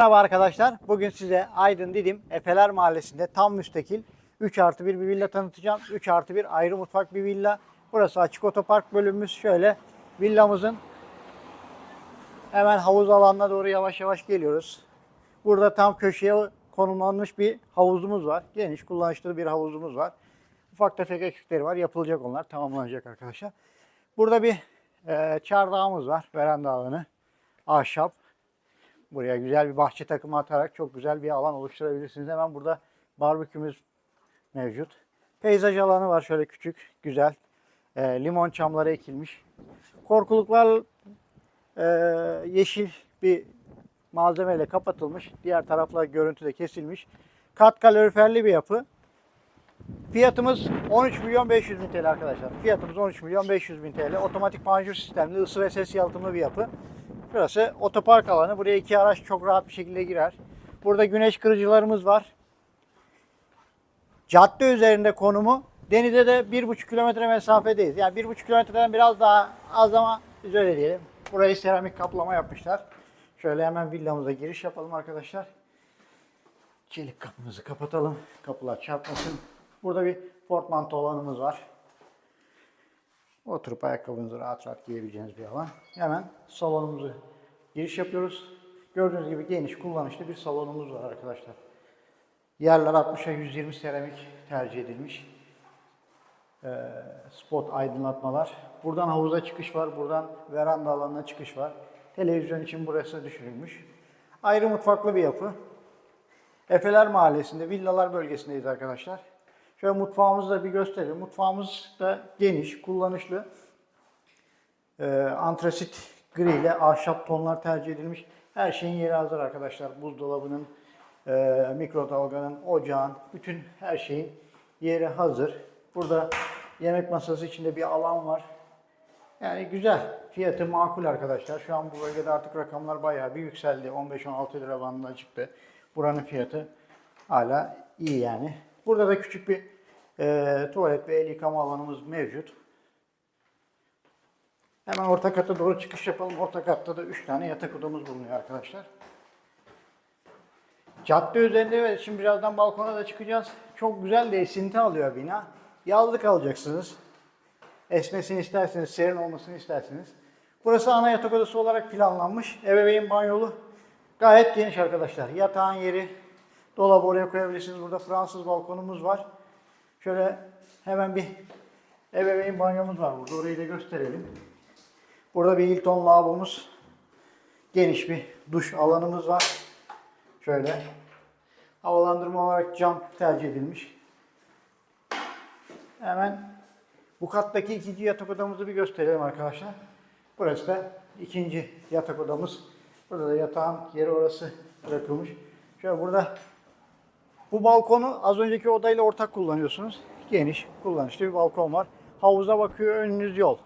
Merhaba arkadaşlar. Bugün size Aydın Didim Efeler Mahallesi'nde tam müstakil 3 artı 1 bir villa tanıtacağım. 3 artı 1 ayrı mutfak bir villa. Burası açık otopark bölümümüz. Şöyle villamızın hemen havuz alanına doğru yavaş yavaş geliyoruz. Burada tam köşeye konumlanmış bir havuzumuz var. Geniş kullanışlı bir havuzumuz var. Ufak tefek eksikleri var. Yapılacak onlar. Tamamlanacak arkadaşlar. Burada bir e, çardağımız var. Veranda alanı. Ahşap. Buraya güzel bir bahçe takımı atarak çok güzel bir alan oluşturabilirsiniz. Hemen burada barbekümüz mevcut. Peyzaj alanı var şöyle küçük, güzel. E, limon çamları ekilmiş. Korkuluklar e, yeşil bir malzemeyle kapatılmış. Diğer taraflar görüntüde kesilmiş. Kat kaloriferli bir yapı. Fiyatımız 13 milyon 500 bin TL arkadaşlar. Fiyatımız 13 milyon 500 bin TL. Otomatik panjur sistemli ısı ve ses yalıtımlı bir yapı. Burası otopark alanı. Buraya iki araç çok rahat bir şekilde girer. Burada güneş kırıcılarımız var. Cadde üzerinde konumu. Denize de 1,5 kilometre mesafedeyiz. Yani 1,5 kilometreden biraz daha az ama biz diyelim. Burayı seramik kaplama yapmışlar. Şöyle hemen villamıza giriş yapalım arkadaşlar. Çelik kapımızı kapatalım. Kapılar çarpmasın. Burada bir portmanto alanımız var. Oturup ayakkabınızı rahat rahat giyebileceğiniz bir alan. Hemen salonumuzu giriş yapıyoruz. Gördüğünüz gibi geniş, kullanışlı bir salonumuz var arkadaşlar. Yerler 60'a 120 seramik tercih edilmiş. Ee, spot aydınlatmalar. Buradan havuza çıkış var, buradan veranda alanına çıkış var. Televizyon için burası düşünülmüş. Ayrı mutfaklı bir yapı. Efeler Mahallesi'nde, villalar bölgesindeyiz arkadaşlar. Şöyle mutfağımızı da bir göstereyim. Mutfağımız da geniş, kullanışlı. Ee, antrasit gri ile ahşap tonlar tercih edilmiş. Her şeyin yeri hazır arkadaşlar. Buzdolabının, e, mikrodalganın, ocağın, bütün her şeyin yeri hazır. Burada yemek masası içinde bir alan var. Yani güzel. Fiyatı makul arkadaşlar. Şu an bu bölgede artık rakamlar bayağı bir yükseldi. 15-16 lira bandına çıktı. Buranın fiyatı hala iyi yani. Burada da küçük bir e, tuvalet ve el yıkama alanımız mevcut. Hemen orta kata doğru çıkış yapalım. Orta katta da 3 tane yatak odamız bulunuyor arkadaşlar. Cadde üzerinde ve şimdi birazdan balkona da çıkacağız. Çok güzel de esinti alıyor bina. Yazlık alacaksınız. Esmesini isterseniz, serin olmasını isterseniz. Burası ana yatak odası olarak planlanmış. Ebeveyn banyolu gayet geniş arkadaşlar. Yatağın yeri, dolabı oraya koyabilirsiniz. Burada Fransız balkonumuz var. Şöyle hemen bir ebeveyn banyomuz var burada. Orayı da gösterelim. Burada bir Hilton lavabomuz. Geniş bir duş alanımız var. Şöyle. Havalandırma olarak cam tercih edilmiş. Hemen bu kattaki ikinci yatak odamızı bir gösterelim arkadaşlar. Burası da ikinci yatak odamız. Burada da yatağın yeri orası bırakılmış. Şöyle burada bu balkonu az önceki odayla ortak kullanıyorsunuz. Geniş, kullanışlı bir balkon var. Havuza bakıyor, önünüz yol.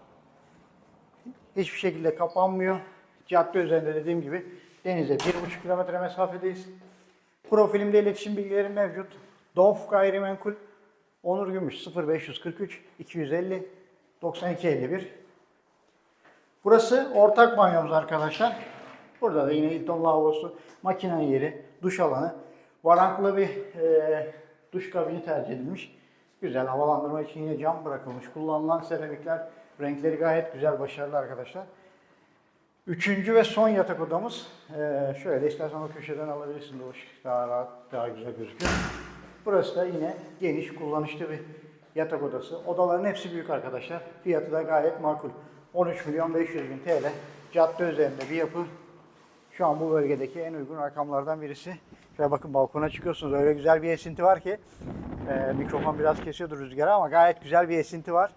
Hiçbir şekilde kapanmıyor. Cadde üzerinde dediğim gibi denize 1,5 kilometre mesafedeyiz. Profilimde iletişim bilgileri mevcut. Dof Gayrimenkul Onur Gümüş 0543 250 9251 Burası ortak banyomuz arkadaşlar. Burada da yine Hilton lavabosu, makine yeri, duş alanı. Varanklı bir e, duş kabini tercih edilmiş. Güzel havalandırma için yine cam bırakılmış. Kullanılan seramikler renkleri gayet güzel, başarılı arkadaşlar. Üçüncü ve son yatak odamız. Ee, şöyle istersen o köşeden alabilirsin de daha rahat, daha güzel gözüküyor. Burası da yine geniş, kullanışlı bir yatak odası. Odaların hepsi büyük arkadaşlar. Fiyatı da gayet makul. 13 milyon 500 bin TL. Cadde üzerinde bir yapı. Şu an bu bölgedeki en uygun rakamlardan birisi. Şöyle bakın balkona çıkıyorsunuz. Öyle güzel bir esinti var ki. e, mikrofon biraz kesiyordur rüzgarı ama gayet güzel bir esinti var.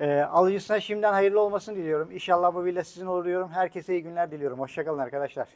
E, alıcısına şimdiden hayırlı olmasını diliyorum. İnşallah bu villa sizin olur diyorum. Herkese iyi günler diliyorum. Hoşçakalın arkadaşlar.